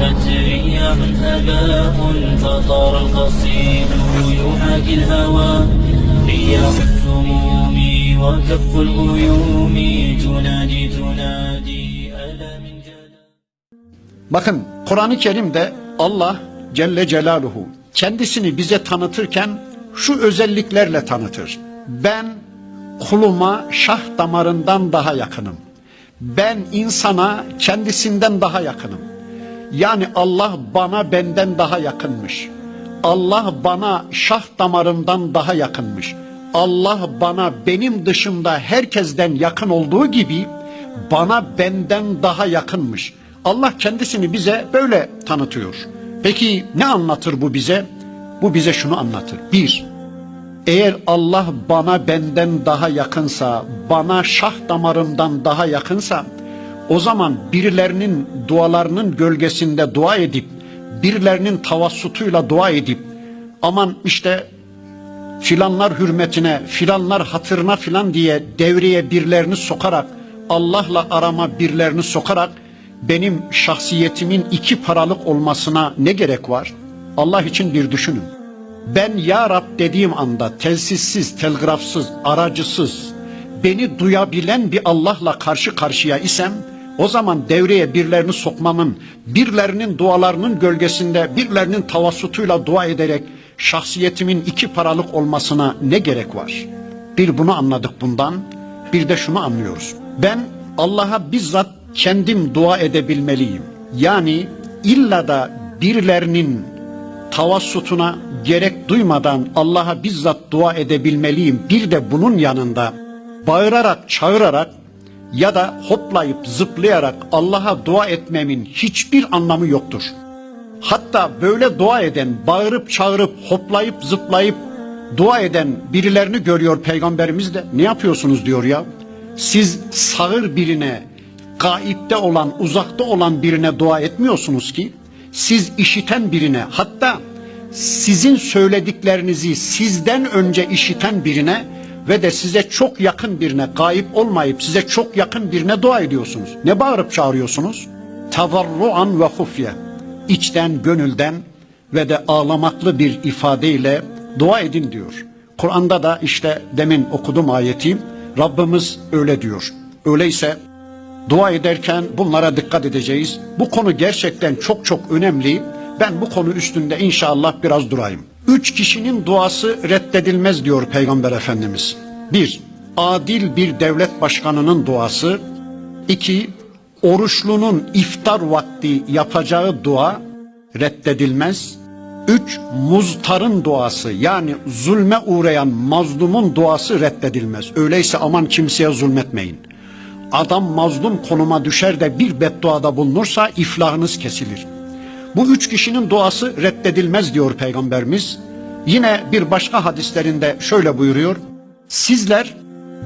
هبت رياح هباء فطار القصيد يحاكي الهوى رياح السموم وكف الغيوم تنادي تنادي ألا من جلال Bakın Kur'an-ı Kerim'de Allah Celle Celaluhu kendisini bize tanıtırken şu özelliklerle tanıtır. Ben kuluma şah damarından daha yakınım. Ben insana kendisinden daha yakınım. Yani Allah bana benden daha yakınmış. Allah bana şah damarımdan daha yakınmış. Allah bana benim dışımda herkesten yakın olduğu gibi bana benden daha yakınmış. Allah kendisini bize böyle tanıtıyor. Peki ne anlatır bu bize? Bu bize şunu anlatır. Bir, eğer Allah bana benden daha yakınsa, bana şah damarımdan daha yakınsa, o zaman birilerinin dualarının gölgesinde dua edip, birilerinin tavassutuyla dua edip, aman işte filanlar hürmetine, filanlar hatırına filan diye devreye birilerini sokarak, Allah'la arama birilerini sokarak, benim şahsiyetimin iki paralık olmasına ne gerek var? Allah için bir düşünün. Ben Ya Rab dediğim anda telsizsiz, telgrafsız, aracısız, beni duyabilen bir Allah'la karşı karşıya isem, o zaman devreye birilerini sokmamın, birilerinin dualarının gölgesinde, birilerinin tavassutuyla dua ederek şahsiyetimin iki paralık olmasına ne gerek var? Bir bunu anladık bundan, bir de şunu anlıyoruz. Ben Allah'a bizzat kendim dua edebilmeliyim. Yani illa da birilerinin tavassutuna gerek duymadan Allah'a bizzat dua edebilmeliyim. Bir de bunun yanında bağırarak, çağırarak ya da hoplayıp zıplayarak Allah'a dua etmemin hiçbir anlamı yoktur. Hatta böyle dua eden, bağırıp çağırıp, hoplayıp zıplayıp dua eden birilerini görüyor peygamberimiz de. Ne yapıyorsunuz diyor ya. Siz sağır birine, gaipte olan, uzakta olan birine dua etmiyorsunuz ki. Siz işiten birine, hatta sizin söylediklerinizi sizden önce işiten birine ve de size çok yakın birine, gayip olmayıp size çok yakın birine dua ediyorsunuz. Ne bağırıp çağırıyorsunuz? Tavarruan ve hufye. İçten, gönülden ve de ağlamaklı bir ifadeyle dua edin diyor. Kur'an'da da işte demin okudum ayeti Rabbimiz öyle diyor. Öyleyse dua ederken bunlara dikkat edeceğiz. Bu konu gerçekten çok çok önemli. Ben bu konu üstünde inşallah biraz durayım. Üç kişinin duası reddedilmez diyor Peygamber Efendimiz. Bir, adil bir devlet başkanının duası. İki, oruçlunun iftar vakti yapacağı dua reddedilmez. Üç, muztarın duası yani zulme uğrayan mazlumun duası reddedilmez. Öyleyse aman kimseye zulmetmeyin. Adam mazlum konuma düşer de bir bedduada bulunursa iflahınız kesilir. Bu üç kişinin duası reddedilmez diyor Peygamberimiz. Yine bir başka hadislerinde şöyle buyuruyor. Sizler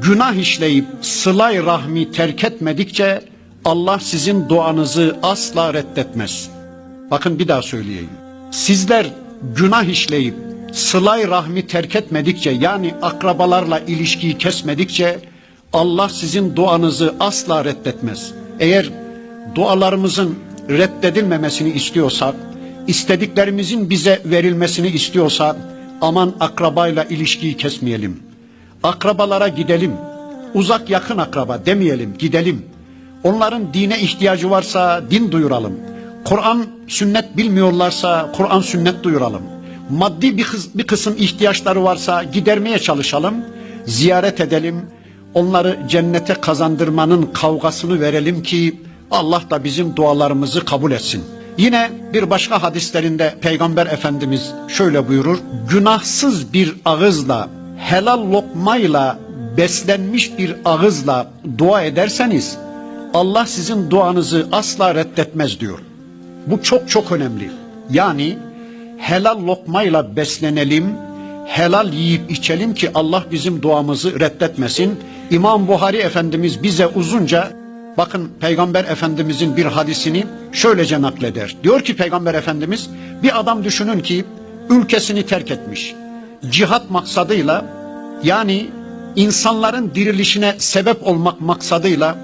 günah işleyip sılay rahmi terk etmedikçe Allah sizin duanızı asla reddetmez. Bakın bir daha söyleyeyim. Sizler günah işleyip sılay rahmi terk etmedikçe yani akrabalarla ilişkiyi kesmedikçe Allah sizin duanızı asla reddetmez. Eğer dualarımızın reddedilmemesini istiyorsak, istediklerimizin bize verilmesini istiyorsak aman akrabayla ilişkiyi kesmeyelim. Akrabalara gidelim. Uzak yakın akraba demeyelim, gidelim. Onların dine ihtiyacı varsa din duyuralım. Kur'an sünnet bilmiyorlarsa Kur'an sünnet duyuralım. Maddi bir, kız, bir kısım ihtiyaçları varsa gidermeye çalışalım. Ziyaret edelim. Onları cennete kazandırmanın kavgasını verelim ki Allah da bizim dualarımızı kabul etsin. Yine bir başka hadislerinde Peygamber Efendimiz şöyle buyurur. Günahsız bir ağızla, helal lokmayla beslenmiş bir ağızla dua ederseniz Allah sizin duanızı asla reddetmez diyor. Bu çok çok önemli. Yani helal lokmayla beslenelim, helal yiyip içelim ki Allah bizim duamızı reddetmesin. İmam Buhari Efendimiz bize uzunca bakın Peygamber Efendimizin bir hadisini şöylece nakleder. Diyor ki Peygamber Efendimiz bir adam düşünün ki ülkesini terk etmiş. Cihat maksadıyla yani insanların dirilişine sebep olmak maksadıyla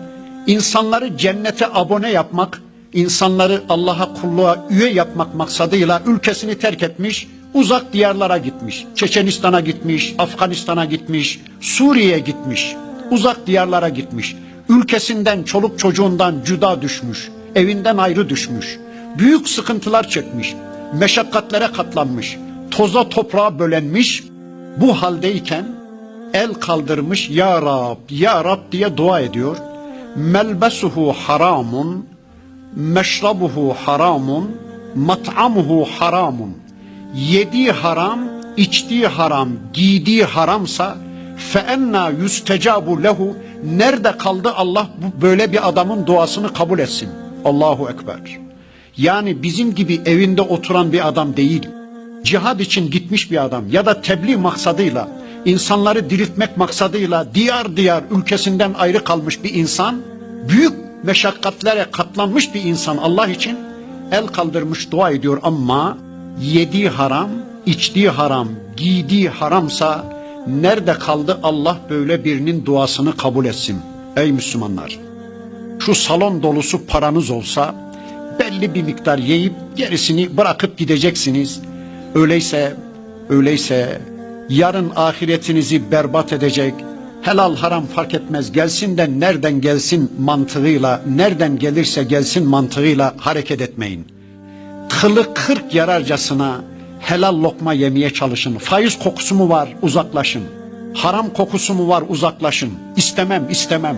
insanları cennete abone yapmak insanları Allah'a kulluğa üye yapmak maksadıyla ülkesini terk etmiş, uzak diyarlara gitmiş. Çeçenistan'a gitmiş, Afganistan'a gitmiş, Suriye'ye gitmiş, uzak diyarlara gitmiş. Ülkesinden, çoluk çocuğundan cüda düşmüş, evinden ayrı düşmüş. Büyük sıkıntılar çekmiş, meşakkatlere katlanmış, toza toprağa bölenmiş. Bu haldeyken el kaldırmış ya Rab, ya Rab diye dua ediyor. Melbesuhu haramun, meşrabuhu haramun, mat'amuhu haramun. Yediği haram, içtiği haram, giydiği haramsa fe enna yustecabu lehu nerede kaldı Allah bu böyle bir adamın duasını kabul etsin. Allahu ekber. Yani bizim gibi evinde oturan bir adam değil. Cihad için gitmiş bir adam ya da tebliğ maksadıyla insanları diriltmek maksadıyla diyar diyar ülkesinden ayrı kalmış bir insan büyük meşakkatlere katlanmış bir insan Allah için el kaldırmış dua ediyor ama yediği haram, içtiği haram, giydiği haramsa nerede kaldı Allah böyle birinin duasını kabul etsin. Ey Müslümanlar! Şu salon dolusu paranız olsa belli bir miktar yiyip gerisini bırakıp gideceksiniz. Öyleyse, öyleyse yarın ahiretinizi berbat edecek, helal haram fark etmez gelsin de nereden gelsin mantığıyla, nereden gelirse gelsin mantığıyla hareket etmeyin. Kılı kırk yararcasına helal lokma yemeye çalışın. Faiz kokusu mu var uzaklaşın. Haram kokusu mu var uzaklaşın. İstemem istemem.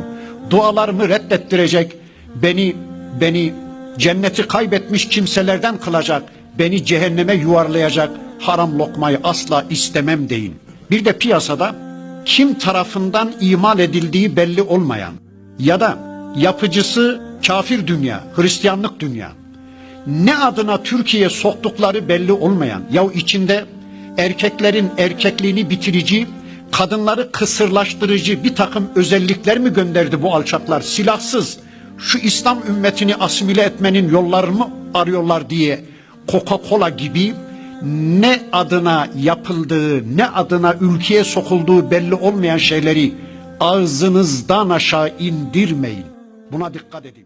Dualarımı reddettirecek, beni beni cenneti kaybetmiş kimselerden kılacak, beni cehenneme yuvarlayacak haram lokmayı asla istemem deyin. Bir de piyasada kim tarafından imal edildiği belli olmayan ya da yapıcısı kafir dünya, Hristiyanlık dünya ne adına Türkiye soktukları belli olmayan ya içinde erkeklerin erkekliğini bitirici, kadınları kısırlaştırıcı bir takım özellikler mi gönderdi bu alçaklar silahsız şu İslam ümmetini asimile etmenin yollarını arıyorlar diye Coca-Cola gibi ne adına yapıldığı, ne adına ülkeye sokulduğu belli olmayan şeyleri ağzınızdan aşağı indirmeyin. Buna dikkat edin.